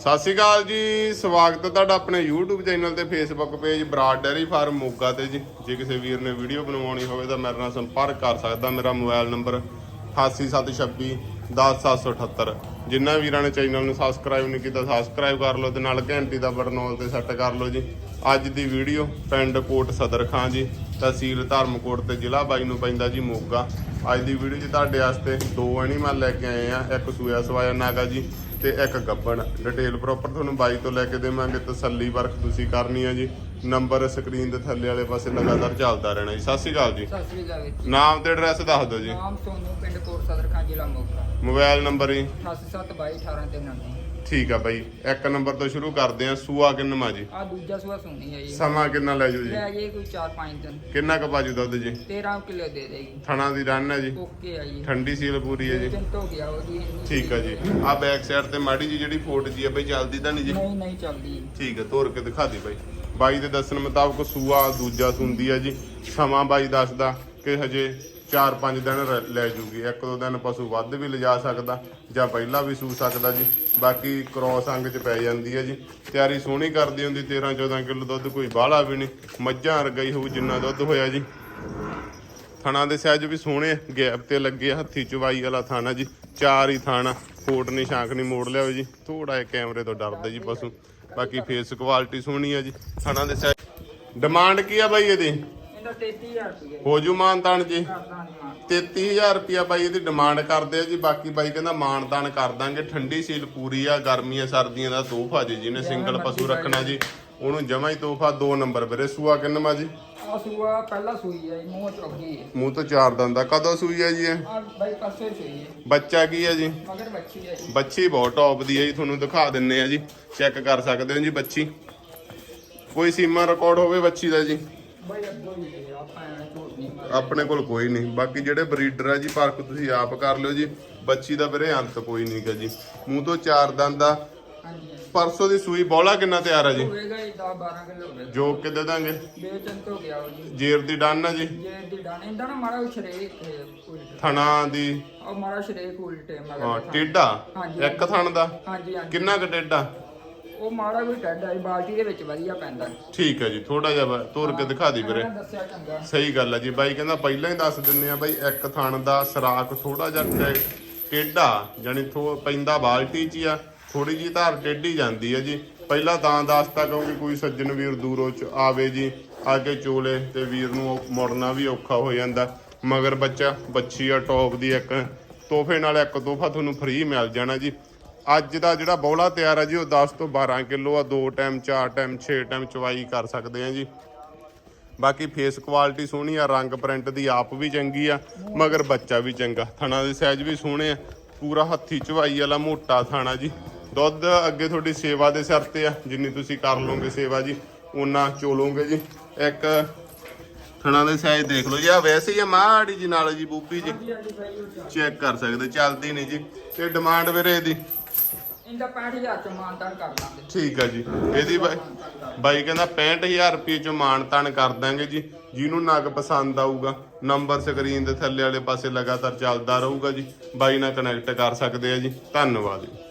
ਸਤਿ ਸ਼੍ਰੀ ਅਕਾਲ ਜੀ, ਸਵਾਗਤ ਹੈ ਤੁਹਾਡਾ ਆਪਣੇ YouTube ਚੈਨਲ ਤੇ Facebook page Broad dairy farm Moga ਤੇ ਜੀ। ਜੇ ਕਿਸੇ ਵੀਰ ਨੇ ਵੀਡੀਓ ਬਣਵਾਉਣੀ ਹੋਵੇ ਤਾਂ ਮੇਰੇ ਨਾਲ ਸੰਪਰਕ ਕਰ ਸਕਦਾ। ਮੇਰਾ ਮੋਬਾਈਲ ਨੰਬਰ 8876 10778 ਜਿਨ੍ਹਾਂ ਵੀਰਾਂ ਨੇ ਚੈਨਲ ਨੂੰ ਸਬਸਕ੍ਰਾਈਬ ਨਹੀਂ ਕੀਤਾ ਸਬਸਕ੍ਰਾਈਬ ਕਰ ਲਓ ਤੇ ਨਾਲ ਘੰਟੀ ਦਾ ਬਟਨ ਆਲ ਤੇ ਸੈੱਟ ਕਰ ਲਓ ਜੀ। ਅੱਜ ਦੀ ਵੀਡੀਓ ਪਿੰਡ ਕੋਟ ਸਦਰ ਖਾਂ ਜੀ, ਤਹਿਸੀਲ ਧਰਮਕੋਟ ਤੇ ਜ਼ਿਲ੍ਹਾ ਬਾਈ ਨੂੰ ਪੈਂਦਾ ਜੀ ਮੋਗਾ। ਅੱਜ ਦੀ ਵੀਡੀਓ 'ਚ ਤੁਹਾਡੇ ਵਾਸਤੇ ਦੋ ਐਨੀਮਲ ਲੈ ਕੇ ਆਏ ਆ, ਇੱਕ ਸੂਆ ਸਵਾਇਆ ਨਾਗਾ ਜੀ ਤੇ ਇੱਕ ਗੱਬਣ। ਡਿਟੇਲ ਪ੍ਰੋਪਰ ਤੁਹਾਨੂੰ ਬਾਈ ਤੋਂ ਲੈ ਕੇ ਦੇਵਾਂਗੇ, ਤਸੱਲੀ ਵਰਖ ਤੁਸੀਂ ਕਰਨੀ ਆ ਜੀ। ਨੰਬਰ ਸਕਰੀਨ ਦੇ ਥੱਲੇ ਵਾਲੇ ਪਾਸੇ ਲਗਾਤਾਰ ਚੱਲਦਾ ਰਹਿਣਾ ਜੀ। ਸਤਿ ਸ਼੍ਰੀ ਅਕਾਲ ਜੀ। ਸਤਿ ਸ੍ਰੀ ਅਕਾਲ ਜੀ। ਨਾਮ ਤੇ ਐਡਰੈਸ ਦੱਸ ਦਿਓ ਜੀ। ਨਾਮ ਸੋਨੂ ਪਿੰਡ ਕੋਟ ਸਦਰ ਖਾਂ ਜ਼ਿਲ੍ਹਾ ਮੋਗਾ ਮੋਬਾਈਲ ਨੰਬਰ ਜੀ। 872218 ਤੇ ਨਾਨੀ ਠੀਕ ਆ ਬਾਈ ਇੱਕ ਨੰਬਰ ਤੋਂ ਸ਼ੁਰੂ ਕਰਦੇ ਆ ਸੂਆ ਕਿੰਨਵਾ ਜੀ? ਆ ਦੂਜਾ ਸੂਆ ਸੁਣੀ ਹੈ ਜੀ। ਸਮਾਂ ਕਿੰਨਾ ਲੈ ਜੂ ਜੀ? ਲੈ ਜੇ ਕੋਈ 4-5 ਦਿਨ। ਕਿੰਨਾ ਕੁ ਬਾਜੂ ਦੁੱਧ ਜੀ? 13 ਕਿਲੋ ਦੇ ਦੇਗੀ ਥਣਾ ਦੀ ਰਨ ਹੈ ਜੀ। ਓਕੇ ਆ ਜੀ। ਠੰਡੀ ਸੀਲ ਪੂਰੀ ਹੈ ਜੀ। ਤੋਂ ਗਿਆ ਉਹ ਜੀ। ਠੀਕ ਆ ਜੀ। ਆ ਬੈਕ ਸਾਈਡ ਤੇ ਮਾੜੀ ਜੀ ਜਿਹੜੀ ਫੋਟ ਜੀ ਆ ਬਈ ਚੱਲਦੀ ਤਾਂ ਨਹੀਂ ਜੀ? ਨਹੀਂ ਨਹੀਂ ਚੱਲਦੀ। ਠੀਕ ਹੈ ਤੋਰ ਕੇ ਦਿਖਾ ਦੇ ਬਾਈ। ਬਾਈ ਦੇ ਦੱਸਣ ਮੁਤਾਬਕ ਸੂਆ ਦੂਜਾ ਸੁੰਦੀ ਹੈ ਜੀ। ਸਮਾਂ ਬਾਈ ਦੱਸਦਾ ਕਿ ਹਜੇ 4-5 ਦਿਨ ਰ- ਲੈ ਜੂਗੀ। ਇੱਕ ਦੋ ਦਿਨ ਪਸ਼ੂ ਵੱਧ ਵੀ ਲਿਜਾ ਸਕਦਾ ਜਾਂ ਪਹਿਲਾਂ ਵੀ ਸੂ ਸਕਦਾ ਜੀ। ਬਾਕੀ ਕ੍ਰੋਸ ਅੰਗ ਚ ਪੈ ਜਾਂਦੀ ਹੈ ਜੀ। ਤਿਆਰੀ ਸੋਹਣੀ ਕਰਦੀ ਹੁੰਦੀ 13-14 ਕਿਲੋ ਦੁੱਧ ਕੋਈ ਬਾਹਲਾ ਵੀ ਨਹੀਂ। ਮੱਝਾਂ ਵਰਗਾ ਹੀ ਹੋਊ ਜਿੰਨਾ ਦੁੱਧ ਹੋਇਆ ਜੀ। ਥਣਾ ਦੇ ਸਾਈਜ਼ ਵੀ ਸੋਹਣੇ ਆ, ਗੈਪ ਤੇ ਲੱਗੇ ਆ, ਹੱਥੀ ਚਵਾਈ ਵਾਲਾ ਥਾਣਾ ਜੀ। ਚਾਰ ਹੀ ਥਾਣਾ ਕੋਟ ਨਹੀਂ ਸ਼ਾਂਕ ਨਹੀਂ ਮੋੜ ਲਿਆ ਜੀ। ਥੋੜਾ ਜਿਹਾ ਕੈਮਰੇ ਤੋਂ ਡਰਦਾ ਜੀ ਪਸ਼ੂ। ਬਾਕੀ ਫੇਸ ਕੁਆਲਿਟੀ ਸੋਹਣੀ ਆ ਜੀ। ਥਣਾ ਦੇ ਸਾਈਜ਼ ਡਿਮਾਂਡ ਕੀ ਆ ਬਾਈ ਇਹਦੀ? ਇਹਦਾ 33000 ਰੁਪਏ ਹੋ ਜੂ। ਮਾਨਤਾਨ ਜੀ। ਕਰਦਾ ਨਹੀਂ ਮਾਂ 33000 ਰੁਪਿਆ ਬਾਈ ਇਹਦੀ ਡਿਮਾਂਡ ਕਰਦੇ ਆ ਜੀ ਬਾਕੀ ਬਾਈ ਕਹਿੰਦਾ ਮਾਨਤਾਨ ਕਰ ਦਾਂਗੇ। ਠੰਡੀ ਸੀਲ ਪੂਰੀ ਆ ਗਰਮੀਆਂ ਸਰਦੀਆਂ ਦਾ ਤੋਹਫਾ ਜੀ ਜਿਹਨੇ ਸਿੰਗਲ ਪਸ਼ੂ ਰੱਖਣਾ ਜੀ ਉਹਨੂੰ ਜਮਾ ਹੀ ਤੋਹਫਾ ਦੋ ਨੰਬਰ ਵੀਰੇ ਸੂਆ ਕਿੰਨਵਾ ਜੀ? ਆ ਸੂਆ ਪਹਿਲਾ ਸੂਈ ਹੈ ਜੀ, ਮੂੰਹ ਚੌਗੀ ਹੈ ਮੂੰਹ ਤੋਂ ਚਾਰ ਦੰਦਾ ਕਦੋਂ ਸੂਈ ਆ ਜੀ ਇਹ? ਆ ਬਾਈ ਪਾਸੇ ਸੂਈ ਹੈ ਬੱਚਾ ਕੀ ਆ ਜੀ? ਮਗਰ ਬੱਚੀ ਹੈ ਜੀ। ਬੱਚੀ ਬਹੁਤ ਟੌਪ ਦੀ ਹੈ ਜੀ ਤੁਹਾਨੂੰ ਦਿਖਾ ਦਿੰਨੇ ਆ ਜੀ ਚੈੱਕ ਕਰ ਸਕਦੇ ਹੋ ਜੀ ਬੱਚੀ। ਕੋਈ ਸੀਮਾ ਰਿਕਾਰਡ ਹੋਵੇ ਬੱਚੀ ਦਾ ਜੀ। ਆਪਣੇ ਕੋਲ ਕੋਈ ਨਹੀਂ। ਬਾਕੀ ਜਿਹੜੇ ਬਰੀਡਰ ਆ ਜੀ ਪਰਖ ਤੁਸੀਂ ਆਪ ਕਰ ਲਿਓ ਜੀ। ਬੱਚੀ ਦਾ ਵੀਰੇ ਅੰਤ ਕੋਈ ਨਹੀਂ ਗਾ ਜੀ। ਮੂੰਹ ਤੋਂ ਚਾਰ ਦੰਦ ਆ। ਪਰਸੋਂ ਦੀ ਸੂਈ ਬੌਲਾ ਕਿੰਨਾ ਤਿਆਰ ਆ ਜੀ? ਹੋਏਗਾ ਜੀ 10 12 ਕਿਲੋ ਜੋ ਕਿ ਦੇ ਦਾਂਗੇ? ਗਿਆ ਜੀ। ਜੇਰ ਦੀ ਡਨ ਆ ਜੀ। ਦੀ ਨਾ ਮਾਰਾ ਥਣਾ ਦੀ। ਉਹ ਮਾਰਾ ਸ਼ਰੀਕ ਉਲਟੇ ਮਗਰ ਹਾਂ ਥਾਂ। ਟੇਡਾ ਹਾਂਜੀ। ਇੱਕ ਥਣ ਦਾ? ਹਾਂਜੀ ਹਾਂਜੀ। ਕਿੰਨਾ ਕੁ ਟੇਡਾ ਉਹ ਮਾਰਾ ਕੋਈ ਟੱਡਾ ਹੈ ਬਾਲਟੀ ਦੇ ਵਿੱਚ ਵਧੀਆ ਪੈਂਦਾ ਠੀਕ ਹੈ ਜੀ ਥੋੜਾ ਜਿਹਾ ਵਾ- ਤੋਰ ਕੇ ਦਿਖਾ ਦੀ ਵੀਰੇ। ਮੈਂ ਦੱਸਿਆ ਚੰਗਾ। ਸਹੀ ਗੱਲ ਹੈ ਜੀ ਬਾਈ ਕਹਿੰਦਾ ਪਹਿਲਾਂ ਹੀ ਦੱਸ ਦਿੰਨੇ ਆ ਬਾਈ ਇੱਕ ਥਣ ਦਾ ਸਰਾਖ ਥੋੜਾ ਜਿਹਾ ਟੇ- ਟੇਢਾ ਜਾਨੀ ਥੋ ਪੈਂਦਾ ਬਾਲਟੀ 'ਚ ਹੀ ਆ ਥੋੜੀ ਜੀ ਧਾਰ ਟੇਢੀ ਜਾਂਦੀ ਹੈ ਜੀ। ਪਹਿਲਾਂ ਤਾਂ ਦੱਸਤਾ ਕਿਉਂਕਿ ਕੋਈ ਸੱਜਣ ਵੀਰ ਦੂਰੋਂ ਚ ਆਵੇ ਜੀ ਆ ਕੇ ਚੋਲੇ ਤੇ ਵੀਰ ਨੂੰ ਮੁੜਨਾ ਵੀ ਔਖਾ ਹੋ ਜਾਂਦਾ। ਮਗਰ ਬੱਚਾ ਬੱਚੀ ਆ ਟੌਪ ਦੀ ਇੱਕ ਤੋਹਫੇ ਨਾਲ ਇੱਕ ਤੋਹਫਾ ਤੁਹਾਨੂੰ ਫ੍ਰੀ ਮਿਲ ਜਾਣਾ ਜੀ। ਅੱਜ ਦਾ ਜਿਹੜਾ ਬੌਲਾ ਤਿਆਰ ਆ ਜੀ ਉਹ 10 ਤੋਂ 12 ਕਿਲੋ ਆ। ਦੋ ਟਾਈਮ ਚਾਰ ਟਾਈਮ 6 ਟਾਈਮ ਚਵਾਈ ਕਰ ਸਕਦੇ ਆ ਜੀ। ਬਾਕੀ ਫੇਸ ਕੁਆਲਿਟੀ ਸੋਹਣੀ ਆ ਰੰਗ ਪ੍ਰਿੰਟ ਦੀ ਆਪ ਵੀ ਚੰਗੀ ਆ ਮਗਰ ਬੱਚਾ ਵੀ ਚੰਗਾ। ਥਣਾ ਦੇ ਸਾਈਜ਼ ਵੀ ਸੋਹਣੇ ਆ। ਪੂਰਾ ਹੱਥੀ ਚਵਾਈ ਵਾਲਾ ਮੋਟਾ ਥਾਣਾ ਜੀ। ਦੁੱਧ ਅੱਗੇ ਤੁਹਾਡੀ ਸੇਵਾ ਦੇ ਸਿਰ ਤੇ ਆ ਜਿੰਨੀ ਤੁਸੀਂ ਕਰ ਲਓਗੇ ਸੇਵਾ ਜੀ ਉਹਨਾਂ ਚੋਲੋਗੇ ਜੀ। ਇੱਕ ਥਣਾ ਦੇ ਸਾਈਜ਼ ਦੇਖ ਲਓ ਜੀ ਆ ਵੈਸੇ ਹੀ ਆ ਮਾੜੀ ਜੀ ਨਾਲ ਜੀ ਬੂਬੀ ਜੀ। ਚੈੱਕ ਕਰ ਸਕਦੇ ਚੱਲਦੀ ਨਹੀਂ ਜੀ। ਤੇ ਡਿਮਾਂਡ ਵੀਰੇ ਇਹਦੀ ਇਹਦਾ 65000 ਚ ਮਾਨਦਾਨ ਕਰ ਦਾਂਗੇ ਠੀਕ ਆ ਜੀ। ਇਹਦੀ ਬਾਈ ਬਾਈ ਕਹਿੰਦਾ 65000 ਰੁਪਏ ਚ ਮਾਨਤਾਨ ਕਰ ਦਾਂਗੇ ਜੀ। ਜਿਹਨੂੰ ਨਗ ਪਸੰਦ ਆਊਗਾ, ਨੰਬਰ ਸਕਰੀਨ ਦੇ ਥੱਲੇ ਵਾਲੇ ਪਾਸੇ ਲਗਾਤਾਰ ਚੱਲਦਾ ਰਹੂਗਾ ਜੀ। ਬਾਈ ਨਾਲ ਕਨੈਕਟ ਕਰ ਸਕਦੇ ਆ ਜੀ। ਧੰਨਵਾਦ ਜੀ।